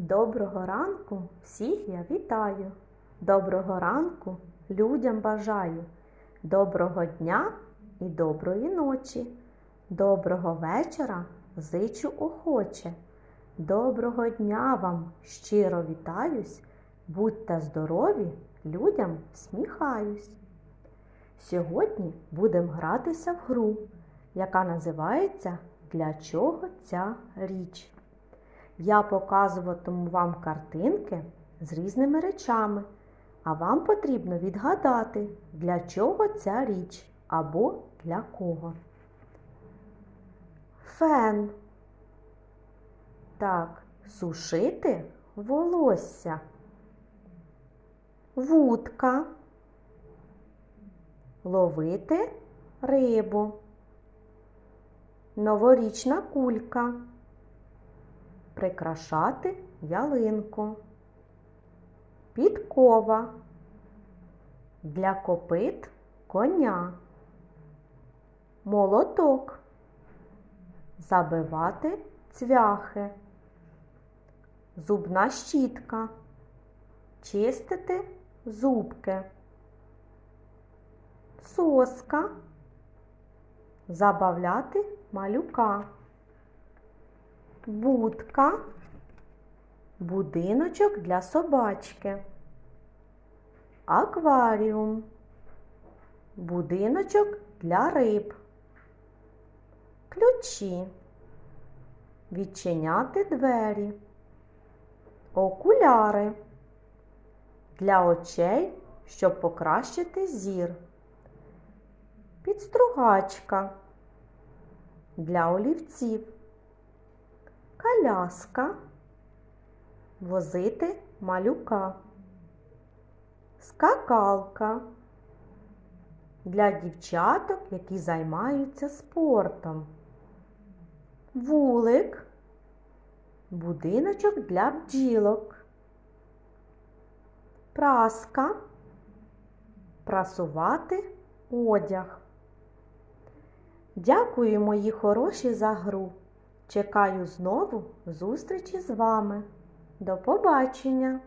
Доброго ранку всіх я вітаю. Доброго ранку людям бажаю. Доброго дня і доброї ночі. Доброго вечора зичу охоче. Доброго дня вам щиро вітаюсь. Будьте здорові, людям сміхаюсь. Сьогодні будемо гратися в гру, яка називається Для чого ця річ? Я показуватиму вам картинки з різними речами, а вам потрібно відгадати, для чого ця річ або для кого. Фен. Так, сушити волосся. Вудка. Ловити рибу. Новорічна кулька прикрашати ялинку. Підкова для копит коня. Молоток. Забивати цвяхи. Зубна щітка. Чистити зубки. Соска. Забавляти малюка будка, будиночок для собачки, акваріум, будиночок для риб, ключі, відчиняти двері, окуляри для очей, щоб покращити зір, підстругачка для олівців коляска, возити малюка, скакалка. Для дівчаток, які займаються спортом, вулик, будиночок для бджілок, праска, прасувати одяг. Дякую, мої хороші, за гру. Чекаю знову зустрічі з вами. До побачення!